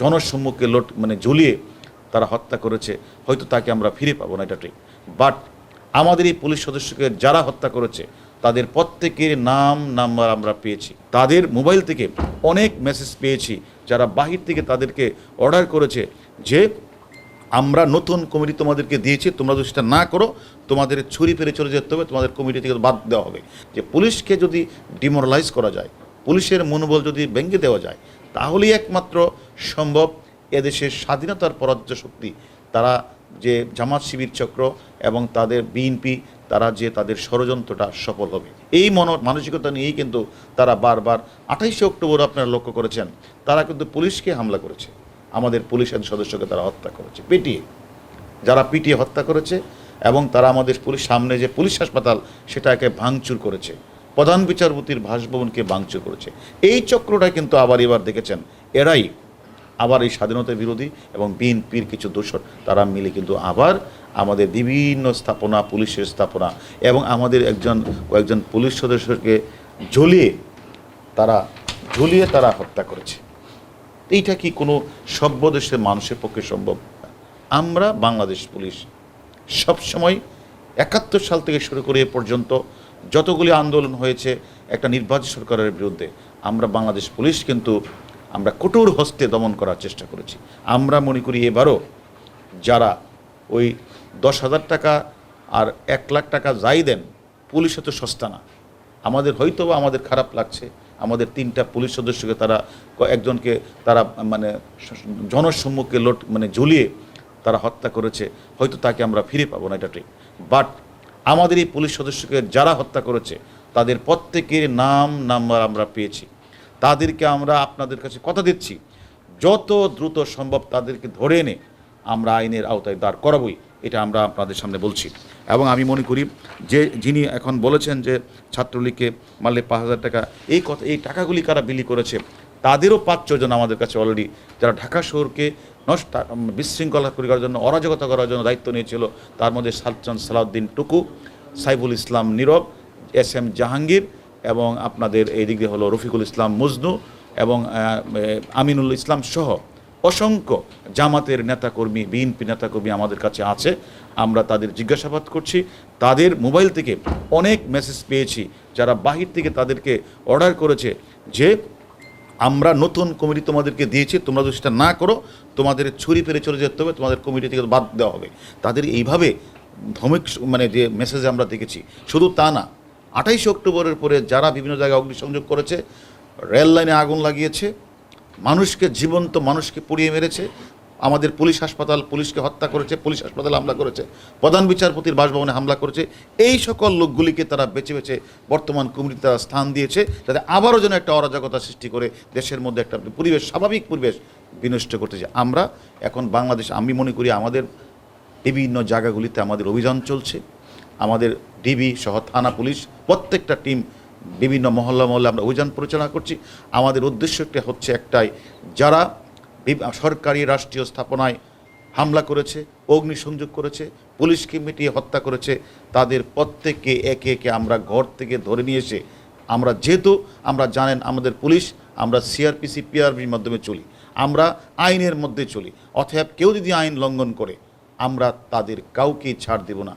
জনসম্মুখে লোট মানে ঝুলিয়ে তারা হত্যা করেছে, হয়তো তাকে আমরা ফিরে পাবো না, এটা ঠিক। বাট আমাদের এই পুলিশ সদস্যকে যারা হত্যা করেছে, তাদের প্রত্যেকের নাম, নাম্বার আমরা পেয়েছি। তাদের মোবাইল থেকে অনেক মেসেজ পেয়েছি, যারা বাহির থেকে তাদেরকে অর্ডার করেছে যে, আমরা নতুন কমিটি তোমাদেরকে দিয়েছি, তোমরা যদি সেটা না করো, তোমাদের ছুরি ফেলে চলে যেতে হবে, তোমাদের কমিটি থেকে বাদ দেওয়া হবে। যে পুলিশকে যদি ডিমোরালাইজ করা যায়, পুলিশের মনোবল যদি ভেঙে দেওয়া যায় তাহলেই একমাত্র সম্ভব এদেশের স্বাধীনতার পরাজ্য শক্তি। তারা যে জামাত শিবির চক্র এবং তাদের বিএনপি, তারা যে তাদের ষড়যন্ত্রটা সফল হবে। এই মন মানসিকতা নিয়েই কিন্তু তারা বারবার আঠাইশে অক্টোবর আপনারা লক্ষ্য করেছেন, তারা কিন্তু পুলিশকে হামলা করেছে। আমাদের পুলিশের সদস্যকে তারা হত্যা করেছে, পিটিয়ে। যারা পিটিয়ে হত্যা করেছে এবং তারা আমাদের পুলিশ সামনে যে পুলিশ হাসপাতাল, সেটাকে ভাঙচুর করেছে। প্রধান বিচারপতির বাসভবনকে ভাঙচুর করেছে। এই চক্রটা কিন্তু আবার এবার দেখেছেন এরাই। আবার এই স্বাধীনতা বিরোধী এবং বিএনপির কিছু দোষর, তারা মিলে কিন্তু আবার আমাদের বিভিন্ন স্থাপনা, পুলিশের স্থাপনা এবং আমাদের একজন, কয়েকজন পুলিশ সদস্যকে ঝুলিয়ে তারা ঝুলিয়ে তারা হত্যা করেছে। এইটা কি কোনো সভ্য দেশের মানুষের পক্ষে সম্ভব? আমরা বাংলাদেশ পুলিশ সবসময় একাত্তর সাল থেকে শুরু করে এ পর্যন্ত যতগুলি আন্দোলন হয়েছে, একটা নির্বাচিত সরকারের বিরুদ্ধে, আমরা বাংলাদেশ পুলিশ কিন্তু আমরা কঠোর হস্তে দমন করার চেষ্টা করেছি। আমরা মনে করি এবারও যারা ওই দশ হাজার টাকা আর এক লাখ টাকা যাই দেন, পুলিশ তো সস্তা না। আমাদের হয়তো আমাদের খারাপ লাগছে, আমাদের তিনটা পুলিশ সদস্যকে তারা একজনকে তারা মানে জনসম্মুখে লোট মানে ঝুলিয়ে তারা হত্যা করেছে, হয়তো তাকে আমরা ফিরে পাবো না, এটা ঠিক। বাট আমাদের এই পুলিশ সদস্যকে যারা হত্যা করেছে, তাদের প্রত্যেকের নাম, নাম্বার আমরা পেয়েছি। তাদেরকে আমরা আপনাদের কাছে কথা দিচ্ছি। যত দ্রুত সম্ভব তাদেরকে ধরে এনে আমরা আইনের আওতায় দাঁড় করাবই, এটা আমরা আপনাদের সামনে বলছি। এবং আমি মনে করি যে যিনি এখন বলেছেন যে ছাত্রলীগকে মারলে পাঁচ হাজার টাকা, এই কথা, এই টাকাগুলি কারা বিলি করেছে তাদেরও পাঁচ ছজন আমাদের কাছে অলরেডি যারা ঢাকা শহরকে নষ্ট বিশৃঙ্খলা করার জন্য, অরাজকতা করার জন্য দায়িত্ব নিয়েছিল, তার মধ্যে সালচান সালাউদ্দিন টুকু, সাইফুল ইসলাম নীরব, এস এম জাহাঙ্গীর এবং আপনাদের এই দিক দিয়ে হলো রফিকুল ইসলাম মজনু এবং আমিনুল ইসলাম সহ অসংখ্য জামাতের নেতাকর্মী, বিএনপি নেতাকর্মী আমাদের কাছে আছে। আমরা তাদের জিজ্ঞাসাবাদ করছি, তাদের মোবাইল থেকে অনেক মেসেজ পেয়েছি, যারা বাহির থেকে তাদেরকে অর্ডার করেছে যে আমরা নতুন কমিটি তোমাদেরকে দিয়েছি, তোমরা যদি সেটা না করো, তোমাদের ছুরি ফেরে চলে যেতে হবে, তোমাদের কমিটি থেকে বাদ দেওয়া হবে। তাদের এইভাবে ধমিক মানে যে মেসেজ আমরা দেখেছি, শুধু তা না, আঠাইশে অক্টোবরের পরে যারা বিভিন্ন জায়গায় অগ্নিসংযোগ করেছে, রেল লাইনে আগুন লাগিয়েছে, মানুষকে, জীবন্ত মানুষকে পুড়িয়ে মেরেছে আমাদের পুলিশ হাসপাতাল, পুলিশকে হত্যা করেছে, পুলিশ হাসপাতালে হামলা করেছে, প্রধান বিচারপতির বাসভবনে হামলা করেছে, এই সকল লোকগুলিকে তারা বেছে বেছে বর্তমান কমিটিতে তারা স্থান দিয়েছে, যাতে আবারও যেন একটা অরাজকতা সৃষ্টি করে দেশের মধ্যে একটা পরিবেশ, স্বাভাবিক পরিবেশ বিনষ্ট করতেছে আমরা এখন বাংলাদেশ, আমি মনে করি আমাদের বিভিন্ন জায়গাগুলিতে আমাদের অভিযান চলছে, আমাদের ডিবি সহ থানা পুলিশ, প্রত্যেকটা টিম বিভিন্ন মহল্লা মহল্লা আমরা অভিযান পরিচালনা করছি। আমাদের উদ্দেশ্যটা হচ্ছে একটাই, যারা সরকারি রাষ্ট্রীয় স্থাপনায় হামলা করেছে, অগ্নিসংযোগ করেছে, পুলিশকে মিটিয়ে হত্যা করেছে, তাদের প্রত্যেককে একে একে আমরা ঘর থেকে ধরে নিয়ে এসে আমরা যেহেতু আমরা জানেন আমাদের পুলিশ, আমরা সিআরপিসি পিআরবির মাধ্যমে চলি, আমরা আইনের মধ্যে চলি, অতএব কেউ যদি আইন লঙ্ঘন করে, আমরা তাদের কাউকেই ছাড় দেব না।